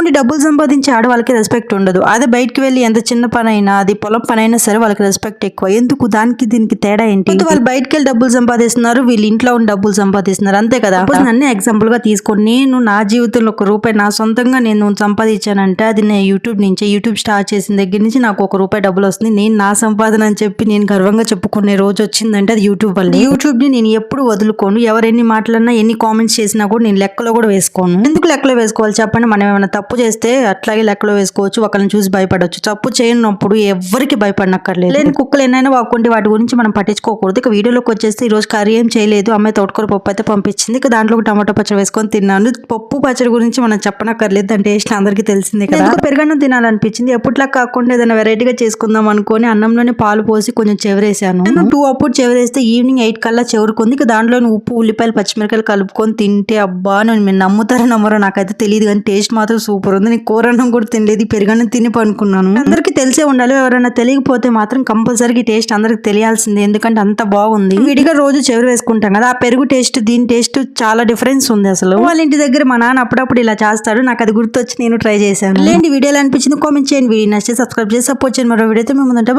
ఉండి డబ్బులు సంపాదించే ఆడవాళ్ళకి రెస్పెక్ట్ ఉండదు. అదే బయటికి వెళ్ళి ఎంత చిన్న పని అయినా అది పొలం పని అయినా సరే వాళ్ళకి రెస్పెక్ట్ ఎక్కువ. ఎందుకు? దానికి దీనికి తేడా ఏంటి? వాళ్ళు బయటికి వెళ్ళి డబ్బులు సంపాదిస్తున్నారు వీళ్ళు ఇంట్లో ఉండి డబ్బులు సంపాదిస్తున్నారు. అంతే కదా? నన్ను ఎగ్జాంపుల్గా తీసుకొని నేను నా జీవితంలో ఒక రూపాయి నా సొంతంగా నేను సంపాదించానంటే అది నేను యూట్యూబ్ నుంచి యూట్యూబ్ స్టార్ట్ చేసిన దగ్గర నుంచి నాకు ఒక రూపాయి డబ్బులు వస్తుంది. నేను నా సంపాదన అని చెప్పి నేను గర్వంగా చెప్పుకునే రోజు వచ్చిందంటే అది యూట్యూబ్ వల్ల. యూట్యూబ్ని నేను ఎప్పుడు వదులుకోను. ఎవరు ఎన్ని మాటలన్నా ఎన్ని కామెంట్స్ చేసినా కూడా నేను లెక్కలో కూడా వేసుకోను. ఎందుకు లెక్కలో వేసుకోవాలి? చెప్పండి. మనం ఏమైనా తప్పు చేస్తే అట్లాగే లెక్కలో వేసుకోవచ్చు ఒకరిని చూసి భయపడవచ్చు తప్పు చేయనప్పుడు ఎవరికి భయపడనక్కర్లేదు. లేని కుక్కలు ఎన్నైనా వాక్కుంటే వాటి గురించి మనం పట్టించుకోకూడదు. ఇక వీడియోలోకి వచ్చేస్తే ఈ రోజు కర్రీ ఏం చేయలేదు. అమ్మాయి తోటకూర పప్పు అయితే పంపించింది. ఇక దాంట్లో ఒక టమాటో పచ్చడి వేసుకొని తిన్నాను. పప్పు పచ్చడి గురించి మనం చెప్పనక్కర్లేదు. దాని టేస్ట్ అందరికీ తెలిసిందే కదా. పెరుగన్నం తినాలనిపించింది? ఎప్పుడులా కాకుండా ఏదైనా వెరైటీగా చేసుకుందాం అనుకొని అన్నంలోనే పాలు పోసి కొంచెం చెవరేసాను. నేను టూ అప్పుడు చెవరేస్తే ఈవినింగ్ ఎయిట్ కల్లా చెవురుకుంది. ఇక దాంట్లో ఉప్పు ఉల్లిపాయలు పచ్చిమిరకాయలు కలుపుకొని తింటే అబ్బా నేను మీరు నమ్ముతారో నమ్మరో నాకైతే తెలియదు. కానీ టేస్ట్ మాత్రం సూపర్ ఉంది. నేను కూరన్నం కూడా తినలేదు పెరుగన్నం తిని పనుకున్నాను అందరికీ తెలిసే ఉండాలి ఎవరైనా తెలియకపోతే మాత్రం కంపల్సరీ టేస్ట్ అందరికి తెలియాల్సిందే ఎందుకంటే అంత బాగుంది. విడిగా రోజు చెవురు వేసుకుంటాం కదా ఆ పెరుగు టేస్ట్ దీని టేస్ట్ చాలా డిఫరెన్స్ ఉంది అసలు. వాళ్ళ ఇంటి దగ్గర మా నాన్న అప్పుడప్పుడు ఇలా చేస్తాడు నాకు అది గుర్తొచ్చి నేను ట్రై చేశాను. లేండి వీడియోలు అనిపించింది కామెంట్ చేయండి. వీడియో నచ్చితే సబ్స్క్రైబ్ చేసి సపోర్ట్ చేయండి. మరో వీడియోతో మేము ముందుంటే.